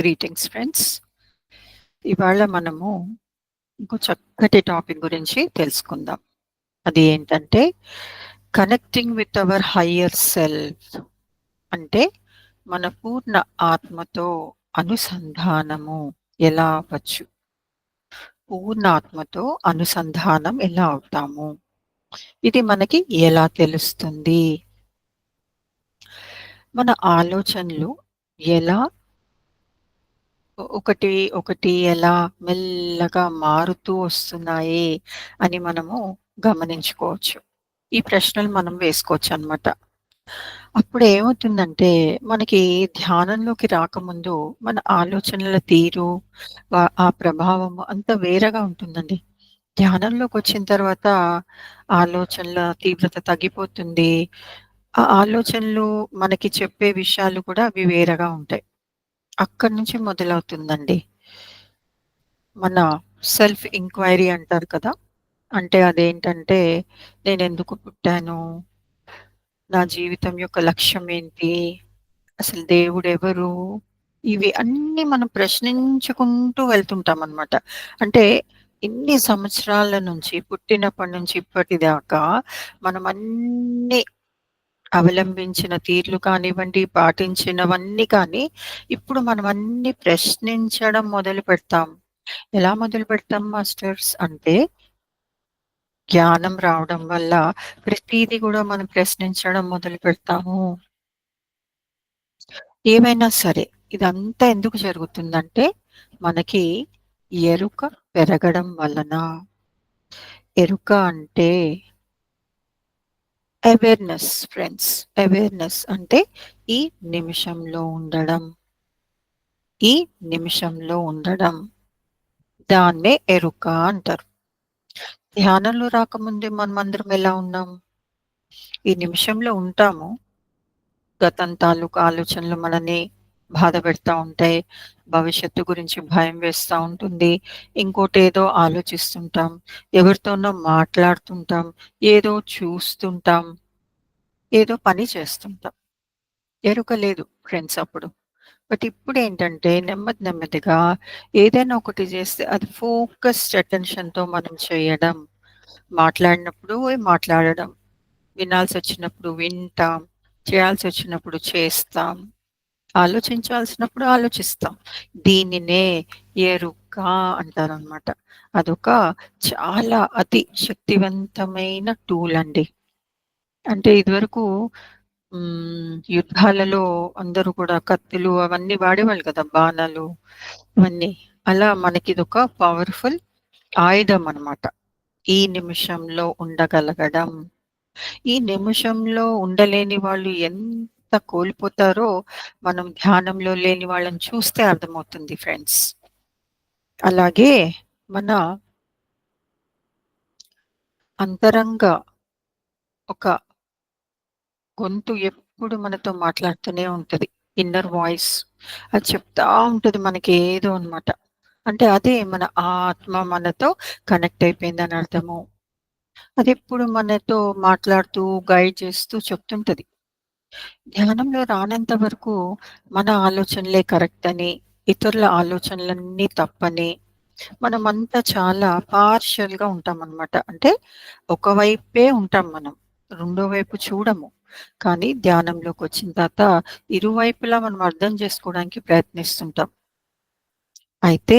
Greetings friends. ఇవాళ మనము ఇంకో చక్కటి టాపిక్ గురించి తెలుసుకుందాం. అది ఏంటంటే connecting with our higher self. అంటే మన పూర్ణ ఆత్మతో అనుసంధానము ఎలా అవ్వచ్చు? పూర్ణ ఆత్మతో అనుసంధానం ఎలా అవుతాము? ఇది మనకి ఎలా తెలుస్తుంది? మన ఆలోచనలు ఎలా ఒకటి, ఒకటి ఎలా మెల్లగా మారుతూ వస్తున్నాయి అని మనము గమనించుకోవచ్చు. ఈ ప్రశ్నలు మనం వేసుకోవచ్చు అనమాట అప్పుడు ఏమవుతుందంటే మనకి ధ్యానంలోకి రాకముందు మన ఆలోచనల తీరు, ఆ ప్రభావం అంత వేరేగా ఉంటుందండి. ధ్యానంలోకి వచ్చిన తర్వాత ఆలోచనల తీవ్రత తగ్గిపోతుంది. ఆ ఆలోచనలు మనకి చెప్పే విషయాలు కూడా అవి వేరేగా ఉంటాయి. అక్కడి నుంచి మొదలవుతుందండి. మన సెల్ఫ్ ఎంక్వైరీ అంటారు కదా! అంటే అదేంటంటే నేనెందుకు పుట్టాను? నా జీవితం యొక్క లక్ష్యం ఏంటి? అసలు దేవుడెవరు? ఇవి అన్నీ మనం ప్రశ్నించుకుంటూ వెళ్తుంటామనమాట. అంటే ఇన్ని సంవత్సరాల నుంచి పుట్టినప్పటి నుంచి ఇప్పటిదాకా మనం అన్నీ అవలంబించిన తీర్లు కానివ్వండి, పాటించినవన్నీ కానీ ఇప్పుడు మనం అన్ని ప్రశ్నించడం మొదలు పెడతాం ఎలా మొదలు పెడతాం మాస్టర్స్ అంటే జ్ఞానం రావడం వల్ల ప్రతిదీ కూడా మనం ప్రశ్నించడం మొదలు పెడతాము ఏమైనా సరే ఇదంతా ఎందుకు జరుగుతుందంటే మనకి ఎరుక పెరగడం వలన. ఎరుక అంటే అవేర్‌నెస్ ఫ్రెండ్స్. అవేర్‌నెస్ అంటే ఈ నిమిషంలో ఉండడం. ఈ నిమిషంలో ఉండడం. దాన్నే ఎరుక అంటారు. ధ్యానంలో రాకముందే మనం అందరం ఎలా ఉన్నాం? ఈ నిమిషంలో ఉంటాము. గతం తాలూకు ఆలోచనలు మనని బాధ పెడతా ఉంటాయి. భవిష్యత్తు గురించి భయం వేస్తూ ఉంటుంది. ఇంకోటి ఏదో ఆలోచిస్తుంటాం. ఎవరితోనో మాట్లాడుతుంటాం. ఏదో చూస్తుంటాం. ఏదో పని చేస్తుంటాం. ఎరుక లేదు ఫ్రెండ్స్ అప్పుడు. బట్ ఇప్పుడు ఏంటంటే నెమ్మది నెమ్మదిగా ఏదైనా ఒకటి చేస్తే అది ఫోకస్డ్ అటెన్షన్‌తో మనం చేయడం. మాట్లాడినప్పుడు మాట్లాడడం. వినాల్సి వచ్చినప్పుడు వింటాం. చేయాల్సి వచ్చినప్పుడు చేస్తాం. ఆలోచించాల్సినప్పుడు ఆలోచిస్తాం. దీనినే ఎరుక అంటారనమాట. అదొక చాలా అతి శక్తివంతమైన టూల్ అండి. అంటే ఇదివరకు యుద్ధాలలో అందరూ కూడా కత్తులు అవన్నీ వాడేవాళ్ళు కదా! బాణాలు ఇవన్నీ. అలా మనకి ఇదొక పవర్‌ఫుల్ ఆయుధం అనమాట. ఈ నిమిషంలో ఉండగలగడం. ఈ నిమిషంలో ఉండలేని వాళ్ళు ఎంత ఎంత కోల్పోతారో మనం ధ్యానంలో లేని వాళ్ళని చూస్తే అర్థమవుతుంది ఫ్రెండ్స్. అలాగే మన అంతరంగ ఒక గొంతు ఎప్పుడు మనతో మాట్లాడుతూనే ఉంటుంది ఇన్నర్ వాయిస్. అది చెప్తా మనకి ఏదో అనమాట. అంటే అదే మన ఆత్మ మనతో కనెక్ట్ అయిపోయిందని అర్థము. అదెప్పుడు మనతో మాట్లాడుతూ, గైడ్ చేస్తూ చెప్తుంటది. ధ్యానంలో రానంత వరకు మన ఆలోచనలే కరెక్ట్ అని, ఇతరుల ఆలోచనలన్నీ తప్పని, మనమంతా చాలా పార్షియల్‌గా ఉంటామనమాట. అంటే ఒకవైపే ఉంటాం మనం. రెండో వైపు చూడము. కానీ ధ్యానంలోకి వచ్చిన తర్వాత ఇరువైపులా మనం అర్థం చేసుకోవడానికి ప్రయత్నిస్తుంటాం. అయితే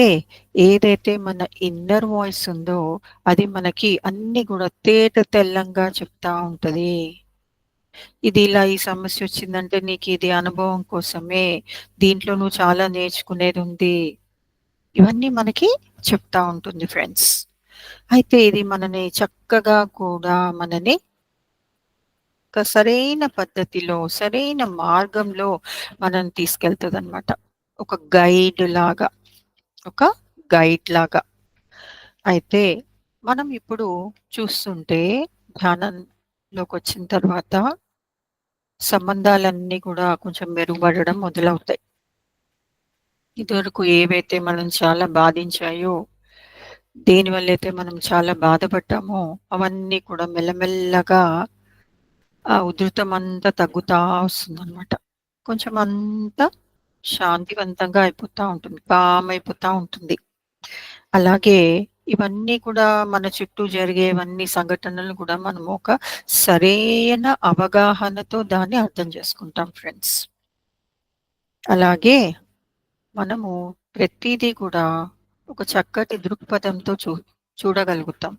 ఏదైతే మన ఇన్నర్ వాయిస్ ఉందో అది మనకి అన్ని కూడా తేట తెల్లంగా చెప్తా ఉంటది. ఇది ఇలా ఈ సమస్య వచ్చిందంటే నీకు ఇది అనుభవం కోసమే. దీంట్లో నువ్వు చాలా నేర్చుకునేదుంది. ఇవన్నీ మనకి చెప్తా ఉంటుంది ఫ్రెండ్స్. అయితే ఇది మనని చక్కగా కూడా మనని ఒక సరైన పద్ధతిలో, సరైన మార్గంలో మనని తీసుకెళ్తుంది అనమాట ఒక గైడ్ లాగా. ఒక గైడ్ లాగా. అయితే మనం ఇప్పుడు చూస్తుంటే ధ్యానంలోకొచ్చిన తర్వాత సంబంధాలన్నీ కూడా కొంచెం మెరుగుపడడం మొదలవుతాయి. ఇదివరకు ఏవైతే మనం చాలా బాధించాయో, దేనివల్లైతే మనం చాలా బాధపడ్డామో అవన్నీ కూడా మెల్లమెల్లగా ఆ ఉధృతం అంతా తగ్గుతా వస్తుందనమాట. కొంచెం అంతా శాంతివంతంగా అయిపోతా ఉంటుంది. కామ్ అయిపోతా ఉంటుంది. అలాగే ఇవన్నీ కూడా మన చుట్టూ జరిగేవన్నీ సంఘటనలు కూడా మనము ఒక సరైన అవగాహనతో దాన్ని అర్థం చేసుకుంటాం ఫ్రెండ్స్. అలాగే మనము ప్రతిదీ కూడా ఒక చక్కటి దృక్పథంతో చూ చూడగలుగుతాం.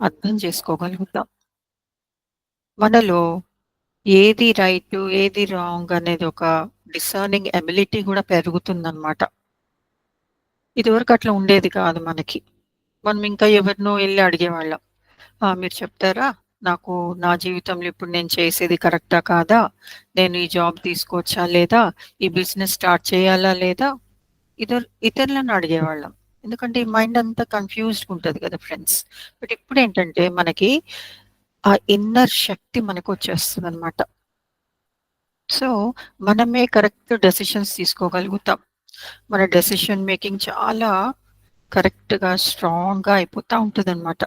అర్థం చేసుకోగలుగుతాం. మనలో ఏది రైట్ ఏది రాంగ్ అనేది ఒక డిసర్నింగ్ ఎబిలిటీ కూడా పెరుగుతుందనమాట. ఇదివరకు అట్లా ఉండేది కాదు మనకి. మనం ఇంకా ఎవరినో వెళ్ళి అడిగేవాళ్ళం. మీరు చెప్తారా? నాకు నా జీవితంలో ఇప్పుడు నేను చేసేది కరెక్టా? కాదా? నేను ఈ జాబ్ తీసుకోవచ్చా? లేదా? ఈ బిజినెస్ స్టార్ట్ చేయాలా? లేదా? ఇతర్ ఇతరులను అడిగేవాళ్ళం. ఎందుకంటే ఈ మైండ్ అంతా కన్ఫ్యూజ్డ్ ఉంటుంది కదా ఫ్రెండ్స్. బట్ ఇప్పుడేంటంటే మనకి ఆ ఇన్నర్ శక్తి మనకు వచ్చేస్తుంది అనమాట సో, మనమే కరెక్ట్ డెసిషన్స్ తీసుకోగలుగుతాం. మన డెసిషన్ మేకింగ్ చాలా కరెక్ట్‌గా, స్ట్రాంగ్‌గా అయిపోతా అనమాట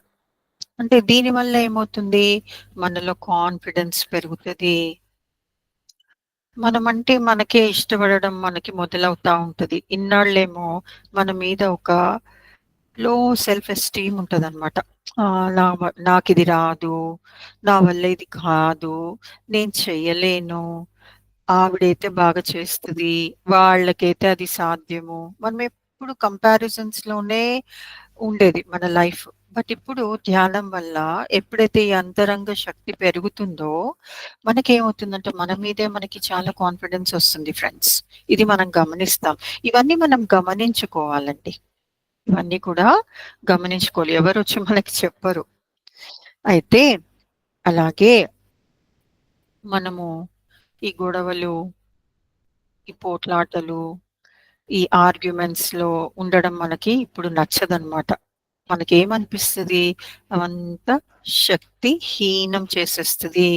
అంటే దీనివల్ల ఏమవుతుంది? మనలో కాన్ఫిడెన్స్ పెరుగుతది. అంటే మనకే ఇష్టపడడం మనకి మొదలవుతా ఉంటుంది ఇన్నాళ్ళేమో మన మీద ఒక లో సెల్ఫ్ ఎస్టీమ్ ఉంటుంది అనమాట నా వ నాకిది రాదు. నా వల్ల ఇది కాదు. నేను చెయ్యలేను. ఆవిడైతే బాగా చేస్తుంది వాళ్ళకైతే అది సాధ్యము. ఎప్పుడు కంపారిజన్స్లోనే ఉండేది మన లైఫ్. బట్ ఇప్పుడు ధ్యానం వల్ల ఎప్పుడైతే ఈ అంతరంగ శక్తి పెరుగుతుందో, మనకేమవుతుందంటే మన మీదే మనకి చాలా కాన్ఫిడెన్స్ వస్తుంది ఫ్రెండ్స్. ఇది మనం గమనిస్తాం. ఇవన్నీ మనం గమనించుకోవాలండి. ఇవన్నీ కూడా గమనించుకోవాలి. ఎవరు వచ్చి మనకి చెప్పరు. అయితే అలాగే మనము ఈ గొడవలు, ఈ పోట్లాటలు, ఈ ఆర్గ్యుమెంట్స్‌లో ఉండడం మనకి ఇప్పుడు నచ్చదనమాట. మనకేమనిపిస్తది? అవంతా శక్తిహీనం చేసేస్తుంది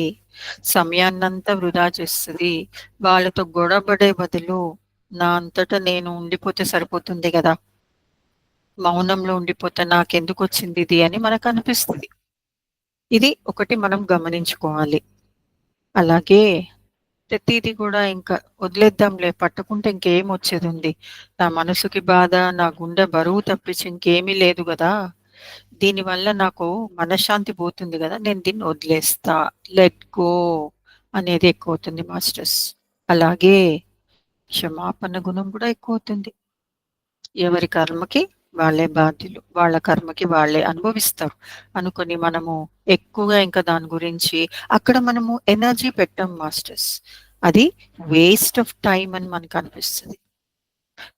సమయాన్నంతా వృధా చేస్తుంది వాళ్ళతో గొడవపడే బదులు నా అంతటా నేను ఉండిపోతే సరిపోతుంది కదా మౌనంలో ఉండిపోతే నాకెందుకు వచ్చింది ఇది అని మనకు అనిపిస్తుంది ఇది ఒకటి మనం గమనించుకోవాలి. అలాగే ప్రతిదీ కూడా ఇంకా వదిలేద్దాంలే పట్టుకుంటే ఇంకేం వచ్చేది ఉంది నా మనసుకి బాధ, నా గుండె బరువు తప్పించి ఇంకేమీ లేదు కదా దీనివల్ల నాకు మనశ్శాంతి పోతుంది కదా నేను దీన్ని వదిలేస్తా. లెట్ గో అనేది ఎక్కువవుతుంది మాస్టర్స్. అలాగే క్షమాపణ గుణం కూడా ఎక్కువ అవుతుంది ఎవరి కర్మకి వాళ్ళే బాధ్యులు. వాళ్ళ కర్మకి వాళ్ళే అనుభవిస్తారు. అనుకుని మనము ఎక్కువగా ఇంకా దాని గురించి అక్కడ మనము ఎనర్జీ పెట్టాం మాస్టర్స్. అది వేస్ట్ ఆఫ్ టైం అని మనకు అనిపిస్తుంది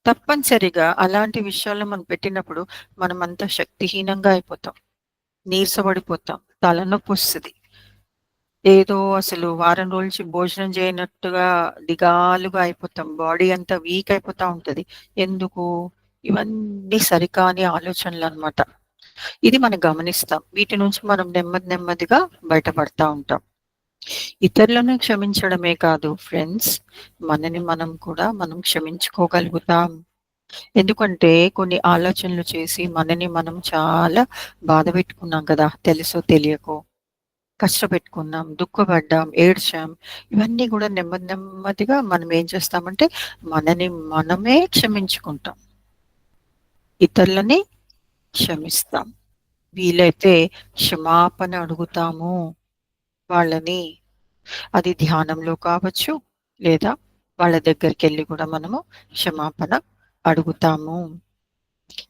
తప్పనిసరిగా అలాంటి విషయాల్లో మనం పెట్టినప్పుడు మనమంతా శక్తిహీనంగా అయిపోతాం. నీరసపడిపోతాం. వస్తుంది ఏదో అసలు వారం రోజుల నుంచి భోజనం చేయనట్టుగా దిగాలుగా అయిపోతాం. బాడీ అంతా వీక్ అయిపోతా ఉంటది. ఎందుకు? ఇవన్నీ సరికాని ఆలోచనలు అనమాట ఇది మనం గమనిస్తాం. వీటి నుంచి మనం నెమ్మది నెమ్మదిగా బయటపడతా ఉంటాం. ఇతరులను క్షమించడమే కాదు ఫ్రెండ్స్, మనని మనం కూడా మనం క్షమించుకోగలుగుతాం. ఎందుకంటే కొన్ని ఆలోచనలు చేసి మనని మనం చాలా బాధ పెట్టుకున్నాం కదా! తెలుసో తెలియకో. కష్టపెట్టుకున్నాం, దుఃఖపడ్డాం, ఏడ్చాం. ఇవన్నీ కూడా నెమ్మది నెమ్మదిగా మనం ఏం చేస్తామంటే మనని మనమే క్షమించుకుంటాం. ఇతరులని క్షమిస్తాం. వీలైతే క్షమాపణ అడుగుతాము. వాళ్ళని. అది ధ్యానంలో కావచ్చు, లేదా వాళ్ళ దగ్గరికి వెళ్ళి కూడా మనము క్షమాపణ అడుగుతాము.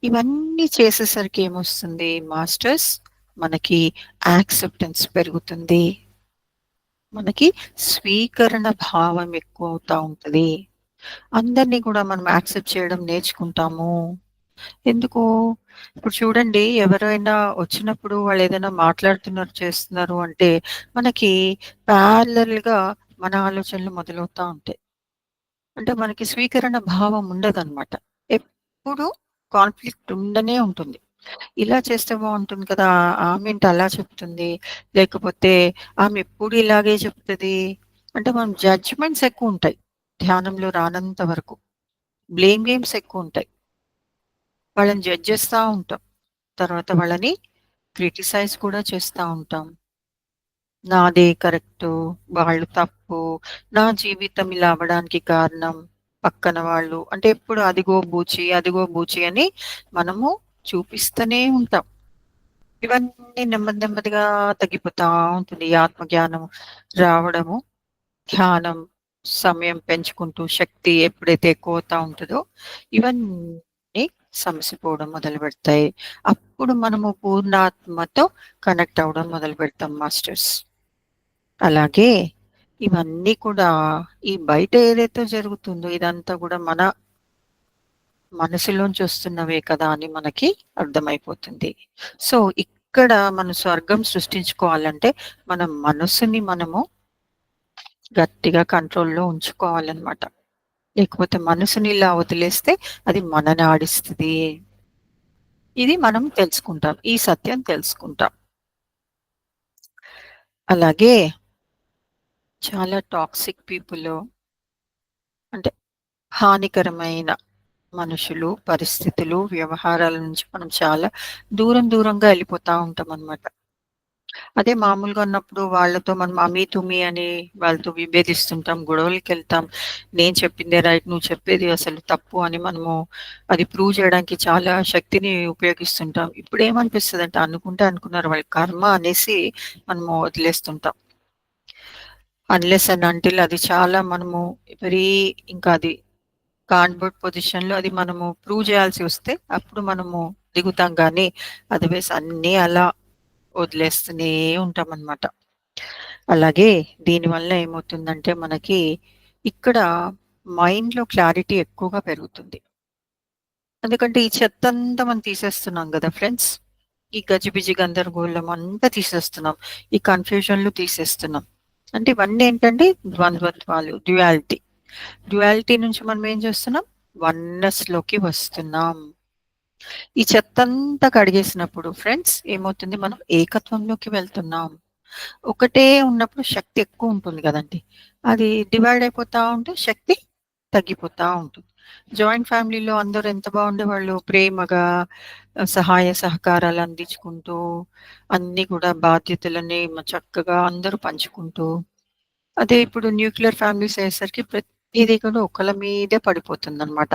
ఇవన్నీ చేసేసరికి ఏమొస్తుంది మాస్టర్స్? మనకి యాక్సెప్టెన్స్ పెరుగుతుంది. మనకి స్వీకరణ భావం ఎక్కువ అవుతా ఉంటుంది అందరిని కూడా మనం యాక్సెప్ట్ చేయడం నేర్చుకుంటాము. ఎందుకు? ఇప్పుడు చూడండి ఎవరైనా వచ్చినప్పుడు వాళ్ళు ఏదైనా మాట్లాడుతున్నారు, చేస్తున్నారు అంటే మనకి ప్యారలల్‌గా మన ఆలోచనలు మొదలవుతా ఉంటాయి. అంటే మనకి స్వీకరణ భావం ఉండదన్నమాట ఎప్పుడు కాన్‌ఫ్లిక్ట్ ఉండనే ఉంటుంది. ఇలా చేస్తే బాగుంటుంది కదా! ఆమేంటి అలా చెప్తుంది? లేకపోతే ఆమె ఎప్పుడు ఇలాగే చెప్తుంది అంటే మనం జడ్జ్‌మెంట్స్ ఎక్కువ ఉంటాయి ధ్యానంలో రానంత వరకు. బ్లేమ్ గేమ్స్ ఎక్కువ ఉంటాయి వాళ్ళని జడ్జ్ చేస్తూ ఉంటాం. తర్వాత వాళ్ళని క్రిటిసైజ్ కూడా చేస్తూ ఉంటాం. నాదే కరెక్ట్ వాళ్ళు తప్పు, నా జీవితం ఇలా అవ్వడానికి కారణం పక్కన వాళ్ళు అంటే ఎప్పుడు అదిగో బూచి, అదిగో బూచి అని మనము చూపిస్తూనే ఉంటాం. ఇవన్నీ నెమ్మది నెమ్మదిగా తగ్గిపోతా ఉంటుంది. ఆత్మజ్ఞానం రావడము, ధ్యానం, సమయం పెంచుకుంటూ శక్తి ఎప్పుడైతే ఎక్కువ అవుతా ఉంటుందో ఇవన్నీ సమసిపోవడం మొదలు పెడతాయి అప్పుడు మనము పూర్ణాత్మతో కనెక్ట్ అవ్వడం మొదలుపెడతాం మాస్టర్స్. అలాగే ఇవన్నీ కూడా ఈ బయట ఏదైతే జరుగుతుందో ఇదంతా కూడా మన మనసులోంచి వస్తున్నవే కదా అని మనకి అర్థమైపోతుంది. సో, ఇక్కడ మనం స్వర్గం సృష్టించుకోవాలంటే మన మనసుని మనము గట్టిగా కంట్రోల్‌లో ఉంచుకోవాలన్నమాట లేకపోతే మనసుని ఇలా వదిలేస్తే అది మనని ఆడిస్తుంది ఇది మనం తెలుసుకుంటాం. ఈ సత్యం తెలుసుకుంటాం. అలాగే చాలా టాక్సిక్ పీపుల్ అంటే హానికరమైన మనుషులు, పరిస్థితులు, వ్యవహారాల నుంచి మనం చాలా దూరం దూరంగా వెళ్ళిపోతూ ఉంటాం అనమాట అదే మామూలుగా ఉన్నప్పుడు వాళ్ళతో మనం అమీ, తుమి అని వాళ్ళతో విభేదిస్తుంటాం, గొడవలకెళ్తాం. నేను చెప్పిందే రైట్, నువ్వు చెప్పేది అసలు తప్పు అని మనము అది ప్రూవ్ చేయడానికి చాలా శక్తిని ఉపయోగిస్తుంటాం. ఇప్పుడేమనిపిస్తదంటే అనుకుంటే అనుకున్నారు వాళ్ళ కర్మ అనేసి మనము వదిలేస్తుంటాం. అన్‌లెస్ అండ్ అంటిల్ అది చాలా మనము వెరీ ఇంకా అది కాన్వర్ట్ పొజిషన్‌లో అది మనము ప్రూవ్ చేయాల్సి వస్తే అప్పుడు మనము దిగుతాం కానీ అదర్వైజ్ అన్నీ అలా వదిలేస్తూనే ఉంటామనమాట. అలాగే దీనివల్ల ఏమవుతుందంటే మనకి ఇక్కడ మైండ్‌లో క్లారిటీ ఎక్కువగా పెరుగుతుంది. ఎందుకంటే ఈ చెత్తంతా మనం తీసేస్తున్నాం కదా ఫ్రెండ్స్. ఈ గజిబిజి గందరగోళం అంతా తీసేస్తున్నాం. ఈ కన్‌ఫ్యూజన్‌లు తీసేస్తున్నాం. అంటే ఇవన్నీ ఏంటంటే ద్వంద్వత్వాలు, డ్యుయాలిటీ. డ్యుయాలిటీ నుంచి మనం ఏం చేస్తున్నాం? వన్నెస్‌లోకి వస్తున్నాం. ఈ చెత్తంతా కడిగేసినప్పుడు ఫ్రెండ్స్ ఏమవుతుంది? మనం ఏకత్వంలోకి వెళ్తున్నాం. ఒకటే ఉన్నప్పుడు శక్తి ఎక్కువ ఉంటుంది కదండి అది డివైడ్ అయిపోతా ఉంటే శక్తి తగ్గిపోతా ఉంటుంది. జాయింట్ ఫ్యామిలీలో అందరూ ఎంత బాగుండేవాళ్ళు ప్రేమగా సహాయ సహకారాలు అందించుకుంటూ, అన్ని కూడా బాధ్యతలని చక్కగా అందరూ పంచుకుంటూ, అదే ఇప్పుడు న్యూక్లియర్ ఫ్యామిలీస్ అయ్యేసరికి ప్రతిదీ కూడా ఒకళ్ళ మీదే పడిపోతుందనమాట.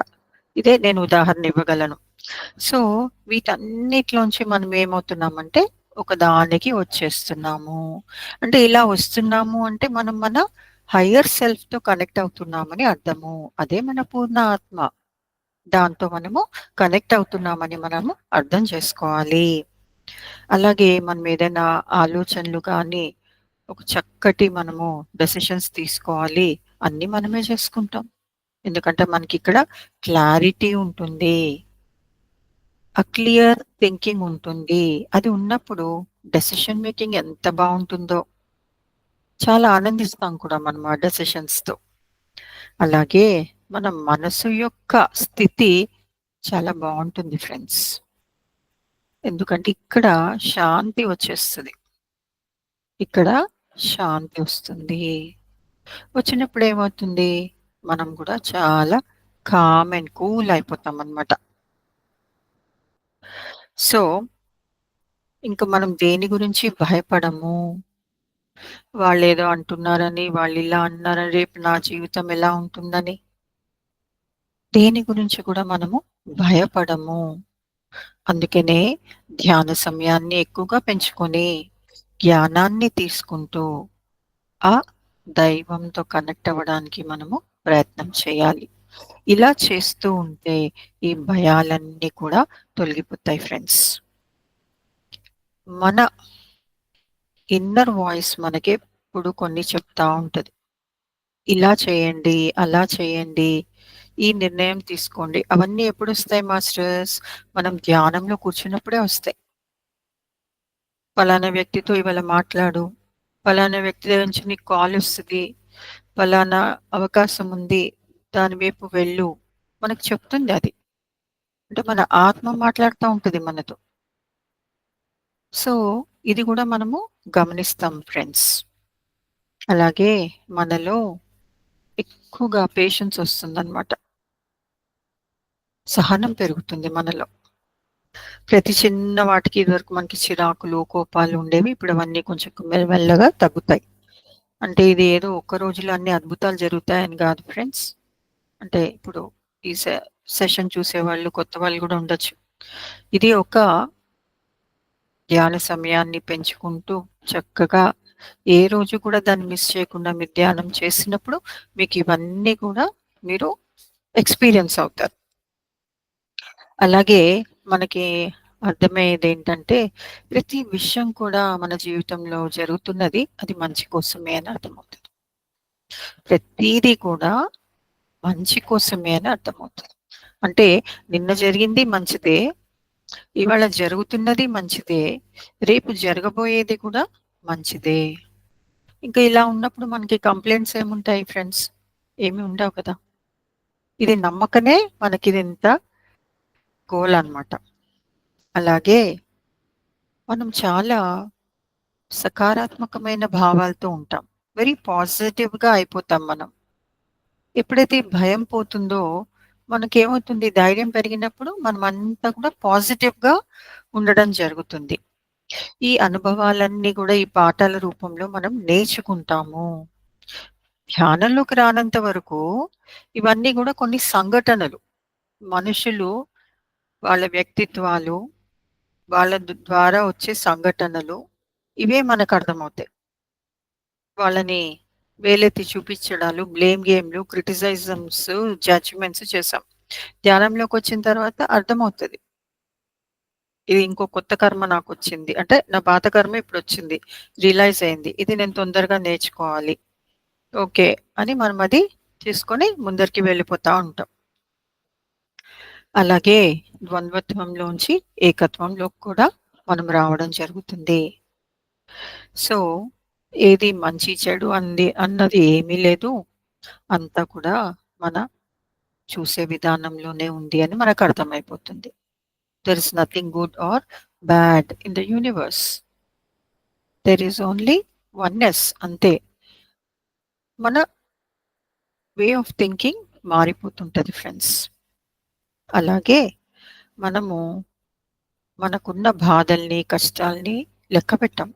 ఇదే నేను ఉదాహరణ ఇవ్వగలను. సో, వీటన్నిటిలోంచి మనం ఏమవుతున్నామంటే ఒక దానికి వచ్చేస్తున్నాము. అంటే ఇలా వస్తున్నాము అంటే మనం మన హయ్యర్ సెల్ఫ్‌తో కనెక్ట్ అవుతున్నామని అర్థము. అదే మన పూర్ణ ఆత్మ. దాంతో మనము కనెక్ట్ అవుతున్నామని మనము అర్థం చేసుకోవాలి. అలాగే మనం ఏదైనా ఆలోచనలు కానీ ఒక చక్కటి మనము డెసిషన్స్ తీసుకోవాలి. అన్నీ మనమే చేసుకుంటాం. ఎందుకంటే మనకి ఇక్కడ క్లారిటీ ఉంటుంది. ఆ క్లియర్ థింకింగ్ ఉంటుంది. అది ఉన్నప్పుడు డెసిషన్ మేకింగ్ ఎంత బాగుంటుందో చాలా ఆనందిస్తాం కూడా మనం ఆ డెసిషన్స్‌తో. అలాగే మన మనసు యొక్క స్థితి చాలా బాగుంటుంది ఫ్రెండ్స్. ఎందుకంటే ఇక్కడ శాంతి వచ్చేస్తుంది ఇక్కడ శాంతి వస్తుంది. వచ్చినప్పుడు ఏమవుతుంది? మనం కూడా చాలా కామ్ అండ్ కూల్ అయిపోతామనమాట. సో ఇంక మనం దేని గురించి భయపడము. వాళ్ళు ఏదో అంటున్నారని, వాళ్ళు ఇలా అన్నారని, రేపు నా జీవితం ఎలా ఉంటుందని దేని గురించి కూడా మనము భయపడము. అందుకనే ధ్యాన సమయాన్ని ఎక్కువగా పెంచుకొని, జ్ఞానాన్ని తీసుకుంటూ, ఆ దైవంతో కనెక్ట్ అవ్వడానికి మనము ప్రయత్నం చేయాలి. ఇలా చేస్తూ ఉంటే ఈ భయాలన్నీ కూడా తొలగిపోతాయి ఫ్రెండ్స్. మన ఇన్నర్ వాయిస్ మనకెప్పుడు కొన్ని చెప్తా ఉంటది. ఇలా చేయండి, అలా చేయండి, ఈ నిర్ణయం తీసుకోండి. అవన్నీ ఎప్పుడొస్తాయి మాస్టర్స్? మనం ధ్యానంలో కూర్చున్నప్పుడే వస్తాయి. పలానా వ్యక్తితో ఇవాళ మాట్లాడు. పలానా వ్యక్తి దగ్గర నుంచి నీకు కాలొస్తది. పలానా అవకాశం ఉంది. దాని వైపు వెళ్ళు. మనకు చెప్తుంది అది. అంటే మన ఆత్మ మాట్లాడుతూ ఉంటుంది మనతో. సో, ఇది కూడా మనము గమనిస్తాం ఫ్రెండ్స్. అలాగే మనలో ఎక్కువగా పేషెన్స్ వస్తుందన్నమాట సహనం పెరుగుతుంది మనలో. ప్రతి చిన్న వాటికి ఇదివరకు మనకి చిరాకులు, కోపాలు ఉండేవి. ఇప్పుడు అవన్నీ కొంచెం మెల్లమెల్లగా తగ్గుతాయి. అంటే ఇది ఏదో ఒక్క రోజులో అన్ని అద్భుతాలు జరుగుతాయని కాదు ఫ్రెండ్స్. అంటే ఇప్పుడు ఈ సె సెషన్ చూసేవాళ్ళు కొత్త వాళ్ళు కూడా ఉండొచ్చు. ఇది ఒక ధ్యాన సమయాన్ని పెంచుకుంటూ చక్కగా ఏ రోజు కూడా దాన్ని మిస్ చేయకుండా మీరు ధ్యానం చేసినప్పుడు మీకు ఇవన్నీ కూడా మీరు ఎక్స్‌పీరియన్స్ అవుతారు. అలాగే మనకి అర్థమయ్యేది ఏంటంటే ప్రతి విషయం కూడా మన జీవితంలో జరుగుతున్నది అది మంచి కోసమే అని అర్థమవుతుంది ప్రతిదీ కూడా మంచి కోసమే అని అర్థమవుతుంది అంటే నిన్న జరిగింది మంచిదే. ఇవాళ జరుగుతున్నది మంచిదే. రేపు జరగబోయేది కూడా మంచిదే. ఇంకా ఇలా ఉన్నప్పుడు మనకి కంప్లైంట్స్ ఏముంటాయి ఫ్రెండ్స్? ఏమి ఉండవు కదా! ఇది నమ్మకనే మనకిదింత గోలనమాట. అలాగే మనం చాలా సకారాత్మకమైన భావాలతో ఉంటాం. వెరీ పాజిటివ్‌గా అయిపోతాం మనం. ఎప్పుడైతే భయం పోతుందో మనకేమవుతుంది ధైర్యం పెరిగినప్పుడు మనం అంతా కూడా పాజిటివ్‌గా ఉండడం జరుగుతుంది. ఈ అనుభవాలన్నీ కూడా ఈ పాఠాల రూపంలో మనం నేర్చుకుంటాము. ధ్యానంలోకి రానంత వరకు ఇవన్నీ కూడా కొన్ని సంఘటనలు. మనుషులు వాళ్ళ వ్యక్తిత్వాలు, వాళ్ళ ద్వారా వచ్చే సంఘటనలు ఇవే మనకు అర్థమవుతాయి వాళ్ళని వేలెత్తి చూపించడాలు బ్లేమ్ గేమ్‌లు, క్రిటిసైజమ్స్ జడ్జ్‌మెంట్స్ చేసాం. ధ్యానంలోకొచ్చిన తర్వాత అర్థమవుతుంది ఇది ఇంకో కొత్త కర్మ నాకు వచ్చింది అంటే నా పాత కర్మ ఇప్పుడు వచ్చింది రియలైజ్ అయింది. ఇది నేను తొందరగా నేర్చుకోవాలి. ఓకే. అని మనం అది తీసుకొని ముందరికి వెళ్ళిపోతా ఉంటాం. అలాగే ద్వంద్వత్వంలోంచి ఏకత్వంలోకి కూడా మనం రావడం జరుగుతుంది. సో, ఏది మంచి, చెడు అంది అన్నది ఏమీ లేదు. అంతా కూడా మన చూసే విధానంలోనే ఉంది అని మనకు అర్థమైపోతుంది there is nothing good or bad in the universe. There is only oneness అంతే. మన వే ఆఫ్ థింకింగ్ మారిపోతుంటుంది ఫ్రెండ్స్. అలాగే మనము మనకున్న బాధల్ని, కష్టాల్ని లెక్కపెట్టం.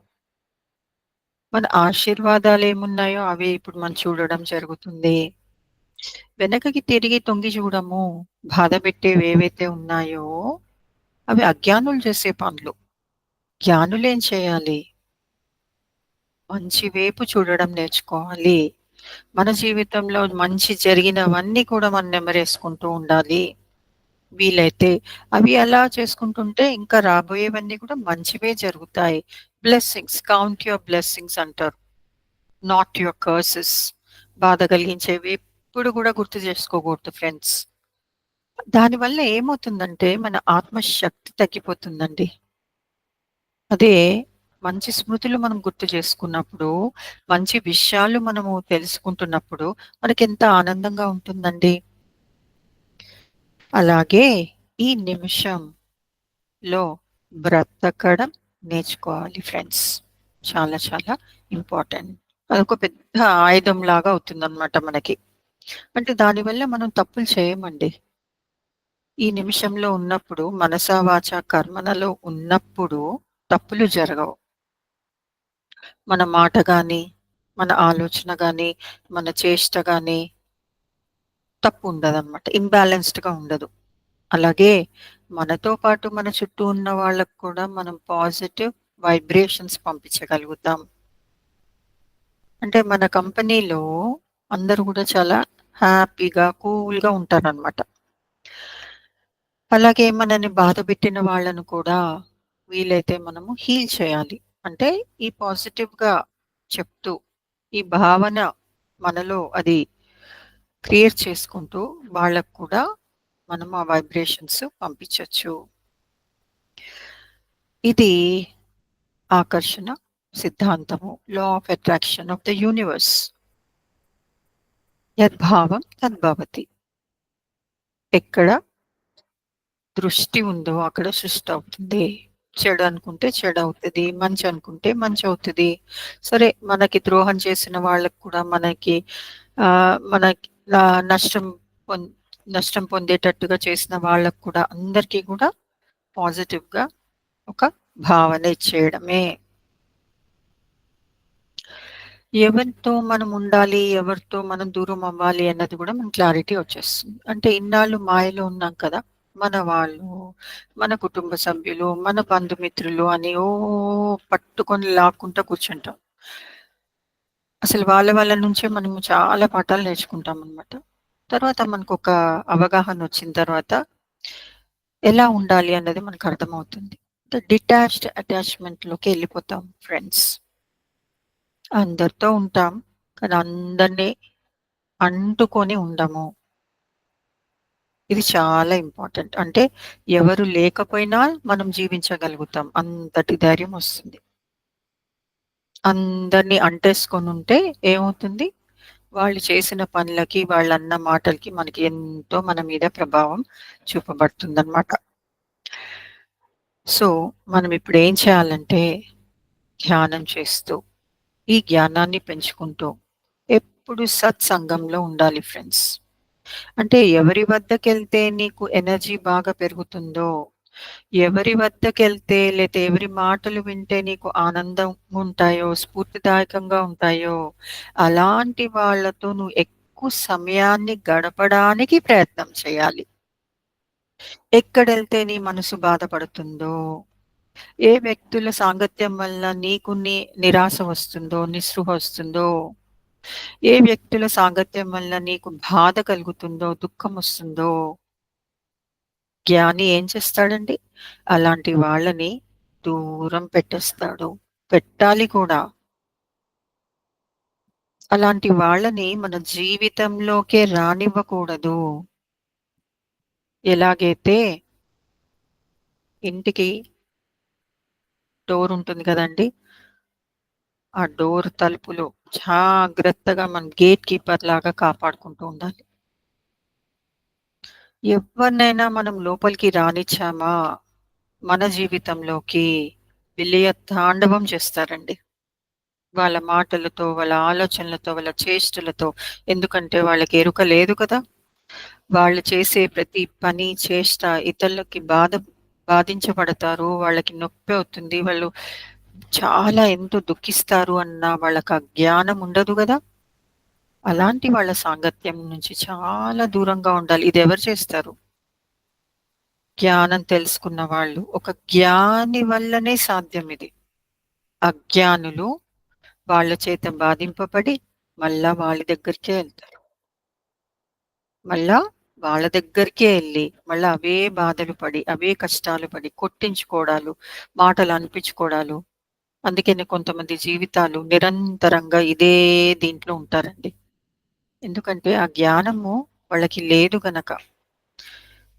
మన ఆశీర్వాదాలు ఏమున్నాయో అవే ఇప్పుడు మనం చూడడం జరుగుతుంది. వెనకకి తిరిగి తొంగి చూడము. బాధ పెట్టేవేవైతే ఉన్నాయో అవి అజ్ఞానులు చేసే పనులు. జ్ఞానులు ఏం చేయాలి? మంచి వైపు చూడడం నేర్చుకోవాలి. మన జీవితంలో మంచి జరిగినవన్నీ కూడా మనం నెమరేసుకుంటూ ఉండాలి. వీలైతే అవి అలా చేసుకుంటుంటే ఇంకా రాబోయేవన్నీ కూడా మంచివే జరుగుతాయి. బ్లెస్సింగ్స్ కౌంట్ యువర్ బ్లెస్సింగ్స్ అంటారు. Not your curses. బాధ కలిగించేవి ఎప్పుడు కూడా గుర్తు చేసుకోకూడదు ఫ్రెండ్స్. దానివల్ల ఏమవుతుందంటే మన ఆత్మశక్తి తగ్గిపోతుందండి. అదే మంచి స్మృతులు మనం గుర్తు చేసుకున్నప్పుడు, మంచి విషయాలు మనము తెలుసుకుంటున్నప్పుడు మనకి ఎంత ఆనందంగా ఉంటుందండి. అలాగే ఈ నిమిషంలో బ్రతకడం నేర్చుకోవాలి ఫ్రెండ్స్. చాలా చాలా ఇంపార్టెంట్. అదొక పెద్ద ఆయుధం లాగా అవుతుంది అవుతుందన్నమాట మనకి. అంటే దానివల్ల మనం తప్పులు చేయమండి. ఈ నిమిషంలో ఉన్నప్పుడు మనసావాచ కర్మనలో ఉన్నప్పుడు తప్పులు జరగవు. మన మాట కానీ మన ఆలోచన కానీ మన చేష్ట కానీ తప్పు ఉండదన్నమాట. ఇంబ్యాలెన్స్డ్గా ఉండదు. అలాగే మనతో పాటు మన చుట్టూ ఉన్న వాళ్ళకి కూడా మనం పాజిటివ్ వైబ్రేషన్స్ పంపించగలుగుతాం. అంటే మన కంపెనీలో అందరూ కూడా చాలా హ్యాపీగా, కూల్‌గా ఉంటారనమాట. అలాగే మనల్ని బాధపెట్టిన వాళ్ళను కూడా వీలైతే మనము హీల్ చేయాలి. అంటే ఈ పాజిటివ్‌గా చెప్తూ, ఈ భావన మనలో అది క్రియేట్ చేసుకుంటూ వాళ్ళకు కూడా మనం ఆ వైబ్రేషన్స్ పంపించవచ్చు ఇది ఆకర్షణ సిద్ధాంతము. Law of attraction of the universe. యద్భావం తద్భవతి. ఎక్కడ దృష్టి ఉందో అక్కడ సృష్టి అవుతుంది. చెడు అనుకుంటే చెడవుతది. మంచి అనుకుంటే మంచవుతది. సరే మనకి ద్రోహం చేసిన వాళ్ళకి కూడా మనకి మనకి నష్టం పొం నష్టం పొందేటట్టుగా చేసిన వాళ్ళకి కూడా అందరికీ కూడా పాజిటివ్‌గా ఒక భావన ఇచ్చేయడమే. ఎవరితో మనం ఉండాలి, ఎవరితో మనం దూరం అవ్వాలి అన్నది కూడా మనకు క్లారిటీ వచ్చేస్తుంది. అంటే ఇన్నాళ్ళు మాయలో ఉన్నాం కదా! మన వాళ్ళు, మన కుటుంబ సభ్యులు, మన బంధుమిత్రులు అని ఓ పట్టుకొని లాక్కుంటా కూర్చుంటాం. అసలు వాళ్ళ వాళ్ళ నుంచే మనము చాలా పాఠాలు నేర్చుకుంటాం అనమాట తర్వాత మనకొక అవగాహనొచ్చిన తర్వాత ఎలా ఉండాలి అన్నది మనకు అర్థమవుతుంది డిటాచ్డ్ అటాచ్‌మెంట్‌లోకి వెళ్ళిపోతాం ఫ్రెండ్స్. అందరితో ఉంటాం. కానీ అందరిని అంటుకొని ఉండము. ఇది చాలా ఇంపార్టెంట్. అంటే ఎవరు లేకపోయినా మనం జీవించగలుగుతాం. అంతటి ధైర్యం వస్తుంది. అందరిని అంటేసుకొనుంటే ఏమవుతుంది? వాళ్ళు చేసిన పనులకి, వాళ్ళన్న మాటలకి మనకి ఎంతో మన మీద ప్రభావం చూపబడుతుందనమాట. సో, మనం ఇప్పుడు ఏం చేయాలంటే ధ్యానం చేస్తూ, ఈ జ్ఞానాన్ని పెంచుకుంటూ, ఎప్పుడు సత్సంగంలో ఉండాలి ఫ్రెండ్స్. అంటే ఎవరి వద్దకెళ్తే నీకు ఎనర్జీ బాగా పెరుగుతుందో, ఎవరి వద్దకెళ్తే లేతే ఎవరి మాటలు వింటే నీకు ఆనందం ఉంటాయో, స్ఫూర్తిదాయకంగా ఉంటాయో, అలాంటి వాళ్ళతో నువ్వు ఎక్కువ సమయాన్ని గడపడానికి ప్రయత్నం చేయాలి. ఎక్కడెళ్తే నీ మనసు బాధపడుతుందో, ఏ వ్యక్తుల సాంగత్యం వల్ల నీకు నీ నిరాశ వస్తుందో, నిస్పృహ వస్తుందో, ఏ వ్యక్తుల సాంగత్యం వల్ల నీకు బాధ కలుగుతుందో, దుఃఖం వస్తుందో జ్ఞాని ఏం చేస్తాడండి? అలాంటి వాళ్ళని దూరం పెట్టేస్తాడు. పెట్టాలి కూడా. అలాంటి వాళ్ళని మన జీవితంలోకే రానివ్వకూడదు. ఎలాగైతే ఇంటికి డోర్ ఉంటుంది కదండి ఆ డోర్ తలుపులు జాగ్రత్తగా మనం గేట్ కీపర్ లాగా కాపాడుకుంటూ ఉండాలి. ఎవరినైనా మనం లోపలికి రానిచ్చామా, మన జీవితంలోకి విలయ తాండవం చేస్తారండి. వాళ్ళ మాటలతో, వాళ్ళ ఆలోచనలతో, వాళ్ళ చేష్టలతో. ఎందుకంటే వాళ్ళకి ఎరుక లేదు కదా! వాళ్ళు చేసే ప్రతి పని, చేష్ట ఇతరులకి బాధ బాధించబడతారు. వాళ్ళకి నొప్పి అవుతుంది. వాళ్ళు చాలా ఎంతో దుఃఖిస్తారు అన్న వాళ్ళకి ఆ జ్ఞానం ఉండదు కదా అలాంటి వాళ్ళ సాంగత్యం నుంచి చాలా దూరంగా ఉండాలి. ఇది ఎవరు చేస్తారు? జ్ఞానం తెలుసుకున్న వాళ్ళు. ఒక జ్ఞాని వల్లనే సాధ్యం ఇది. అజ్ఞానులు వాళ్ళ చేత బాధింపబడి మళ్ళా వాళ్ళ దగ్గరికే ఎళ్తారు. మళ్ళా వాళ్ళ దగ్గరికే ఎళ్ళి, మళ్ళా అవే బాధలు పడి, అవే కష్టాలు పడి, కొట్టించుకోవడాలు, మాటలు అనిపించుకోవడాలు. అందుకనే కొంతమంది జీవితాలు నిరంతరంగా ఇదే దీంట్లో ఉంటారండి. ఎందుకంటే ఆ జ్ఞానము వాళ్ళకి లేదు గనక.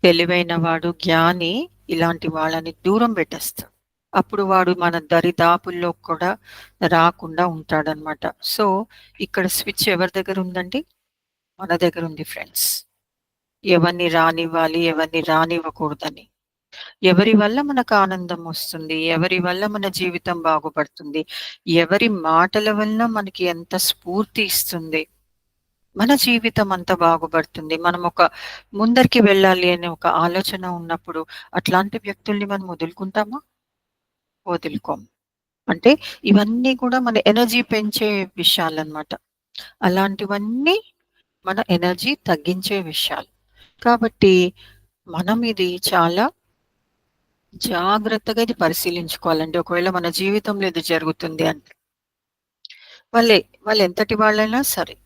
తెలివైన వాడు, జ్ఞాని ఇలాంటి వాళ్ళని దూరం పెట్టేస్తాడు. అప్పుడు వాడు మన దరిదాపుల్లో కూడా రాకుండా ఉంటాడనమాట. సో, ఇక్కడ స్విచ్ ఎవరి దగ్గర ఉందండి? మన దగ్గర ఉంది ఫ్రెండ్స్. ఎవరిని రానివ్వాలి, ఎవరిని రానివ్వకూడదని. ఎవరి వల్ల మనకు ఆనందం వస్తుంది, ఎవరి వల్ల మన జీవితం బాగుపడుతుంది, ఎవరి మాటల వల్ల మనకి ఎంత స్ఫూర్తి ఇస్తుంది. మన జీవితం అంతా బాగుపడుతుంది. మనం ఒక ముందరికి వెళ్ళాలి అనే ఒక ఆలోచన ఉన్నప్పుడు అట్లాంటి వ్యక్తుల్ని మనం వదులుకుంటామా? వదులుకోం. అంటే ఇవన్నీ కూడా మన ఎనర్జీ పెంచే విషయాలన్నమాట. అలాంటివన్నీ మన ఎనర్జీ తగ్గించే విషయాలు. కాబట్టి మనం ఇది చాలా జాగ్రత్తగా ఇది పరిశీలించుకోవాలండి. ఒకవేళ మన జీవితంలో ఇది జరుగుతుంది అంటే. వాళ్ళే వాళ్ళెంతటి వాళ్ళైనా సరే.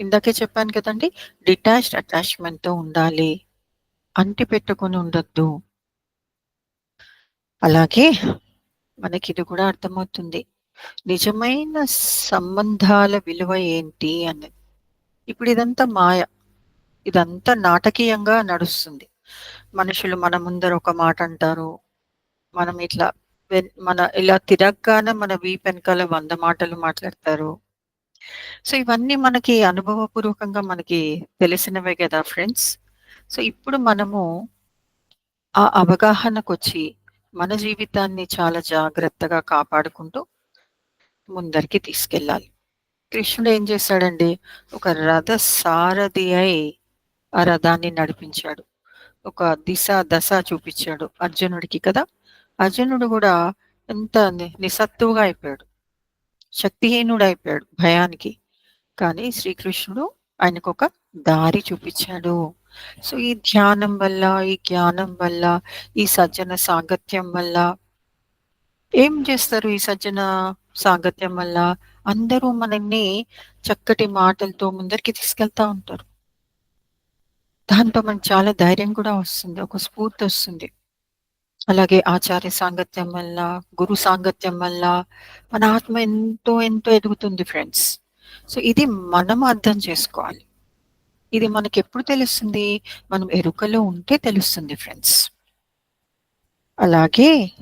ఇందాకే చెప్పాను కదండి డిటాచ్డ్ అటాచ్‌మెంట్‌తో ఉండాలి. అంటి పెట్టుకొని ఉండొద్దు. అలాగే మనకి ఇది కూడా అర్థమవుతుంది. నిజమైన సంబంధాల విలువ ఏంటి అని ఇప్పుడు ఇదంతా మాయ. ఇదంతా నాటకీయంగా నడుస్తుంది. మనుషులు మన ముందర ఒక మాట అంటారు. మనం ఇట్లా వెన్ మన ఇలా తిరగ్గానే మన వీపెనకాల వంద మాటలు మాట్లాడతారు. సో, ఇవన్నీ మనకి అనుభవపూర్వకంగా మనకి తెలిసినవే కదా ఫ్రెండ్స్. సో, ఇప్పుడు మనము ఆ అవగాహనకు వచ్చి మన జీవితాన్ని చాలా జాగ్రత్తగా కాపాడుకుంటూ ముందరికి తీసుకెళ్ళాలి. కృష్ణుడు ఏం చేశాడండి? ఒక రథ సారథి అయి ఆ రథాన్ని నడిపించాడు. ఒక దిశ, దశ చూపించాడు అర్జునుడికి కదా! అర్జునుడు కూడా ఎంత నిసత్తువుగా అయిపోయాడు. శక్తిహీనుడైపోయాడు భయానికి. కానీ శ్రీకృష్ణుడు ఆయనకు ఒక దారి చూపించాడు సో, ఈ ధ్యానం వల్ల, ఈ జ్ఞానం వల్ల, ఈ సజ్జన సాంగత్యం వల్ల ఏం చేస్తారు ఈ సజ్జన సాంగత్యం వల్ల? అందరూ మనల్ని చక్కటి మాటలతో ముందరికి తీసుకెళ్తా ఉంటారు. దాంతో మనకు చాలా ధైర్యం కూడా వస్తుంది. ఒక స్ఫూర్తి వస్తుంది అలాగే ఆచార్య సాంగత్యం వల్ల, గురు సాంగత్యం వల్ల మన ఆత్మ ఎంతో ఎంతో ఎదుగుతుంది ఫ్రెండ్స్. సో, ఇది మనం అర్థం చేసుకోవాలి. ఇది మనకెప్పుడు తెలుస్తుంది? మనం ఎరుకలో ఉంటే తెలుస్తుంది ఫ్రెండ్స్. అలాగే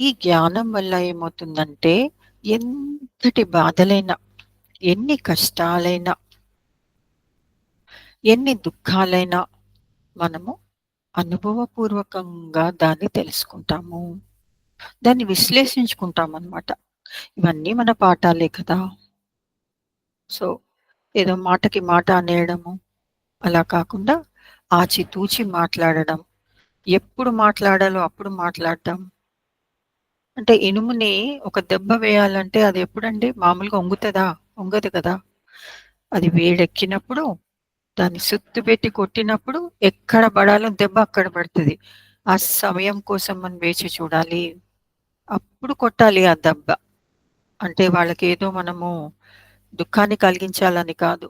ఈ జ్ఞానం వల్ల ఏమవుతుందంటే ఎంతటి బాధలైనా, ఎన్ని కష్టాలైనా ఎన్ని దుఃఖాలైనా మనము అనుభవపూర్వకంగా దాన్ని తెలుసుకుంటాము. దాన్ని విశ్లేషించుకుంటాం అనమాట ఇవన్నీ మన పాఠాలే కదా! సో, ఏదో మాటకి మాట అనేయడము, అలా కాకుండా ఆచితూచి మాట్లాడడం. ఎప్పుడు మాట్లాడాలో అప్పుడు మాట్లాడడం. అంటే ఇనుముని ఒక దెబ్బ వేయాలంటే అది ఎప్పుడండి? మామూలుగా వంగుతుందా వంగదు కదా! అది వేడెక్కినప్పుడు, దాన్ని సుత్తు పెట్టి కొట్టినప్పుడు ఎక్కడ పడాలో దెబ్బ అక్కడ పడుతుంది ఆ సమయం కోసం మనం వేచి చూడాలి. అప్పుడు కొట్టాలి ఆ దెబ్బ. అంటే వాళ్ళకి ఏదో మనము దుఃఖాన్ని కలిగించాలని కాదు.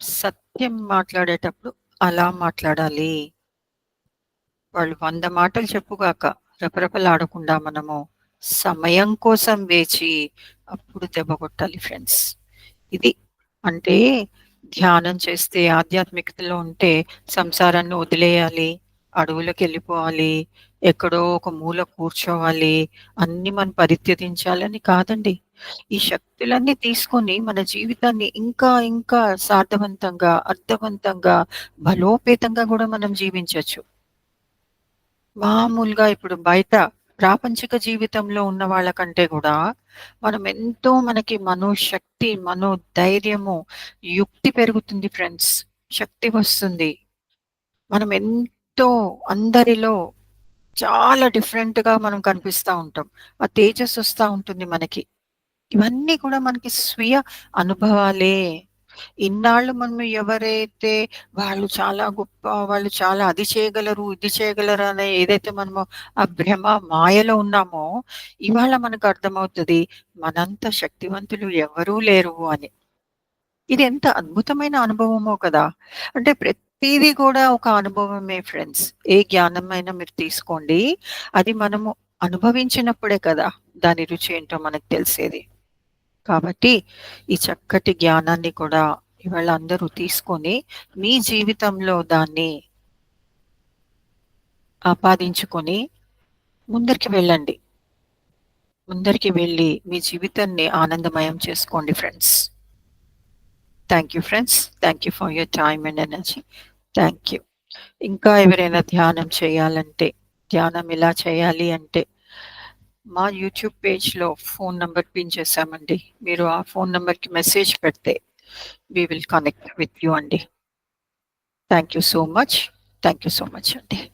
సత్యం మాట్లాడేటప్పుడు అలా మాట్లాడాలి. వాళ్ళు వంద మాటలు చెప్పుగాక రెపరెపలాడకుండా మనము సమయం కోసం వేచి అప్పుడు దెబ్బ కొట్టాలి ఫ్రెండ్స్. ఇది అంటే ధ్యానం చేస్తే, ఆధ్యాత్మికతలో ఉంటే సంసారాన్ని వదిలేయాలి, అడవులకెళ్ళిపోవాలి, ఎక్కడో ఒక మూల కూర్చోవాలి, అన్ని మనం పరిత్యజించాలని కాదండి. ఈ శక్తులన్నీ తీసుకొని మన జీవితాన్ని ఇంకా ఇంకా సార్థవంతంగా, అర్థవంతంగా, బలోపేతంగా కూడా మనం జీవించవచ్చు మామూలుగా ఇప్పుడు బయట ప్రాపంచిక జీవితంలో ఉన్న వాళ్ళ కంటే మనం ఎంతో మనకి మనోశక్తి, మనోధైర్యము, యుక్తి పెరుగుతుంది ఫ్రెండ్స్. శక్తి వస్తుంది. మనం ఎంతో అందరిలో చాలా డిఫరెంట్‌గా మనం కనిపిస్తా ఉంటాం. ఆ తేజస్ వస్తూ ఉంటుంది మనకి. ఇవన్నీ కూడా మనకి స్వీయ అనుభవాలే. ఇన్నాళ్ళు మనం ఎవరైతే వాళ్ళు చాలా గొప్ప, వాళ్ళు చాలా అది చేయగలరు, ఇది చేయగలరు అనే ఏదైతే మనము ఆ భ్రమ, మాయలో ఉన్నామో, ఇవాళ మనకు అర్థమవుతది మనంత శక్తివంతులు ఎవరూ లేరు అని. ఇది ఎంత అద్భుతమైన అనుభవమో కదా! అంటే ప్రతిది కూడా ఒక అనుభవమే ఫ్రెండ్స్. ఏ జ్ఞానమైనా మీరు తీసుకోండి. అది మనము అనుభవించినప్పుడే కదా! దాని రుచి ఏంటో మనకు తెలిసేది. కాబట్టి ఈ చక్కటి జ్ఞానాన్ని కూడా ఇవాళ అందరూ తీసుకొని మీ జీవితంలో దాన్ని ఆపాదించుకొని ముందరికి వెళ్ళండి. ముందరికి వెళ్ళి మీ జీవితాన్ని ఆనందమయం చేసుకోండి friends. Thank you friends. Thank you for your time and energy. Thank you. ఇంకా ఎవరైనా ధ్యానం చేయాలంటే, ధ్యానం ఎలా చేయాలి అంటే, మా యూట్యూబ్ పేజ్‌లో ఫోన్ నంబర్ పిన్ చేశామండి. మీరు ఆ ఫోను నంబర్‌కి మెసేజ్ పెడితే we will connect with you అండి. Thank you so much. Thank you so much అండి.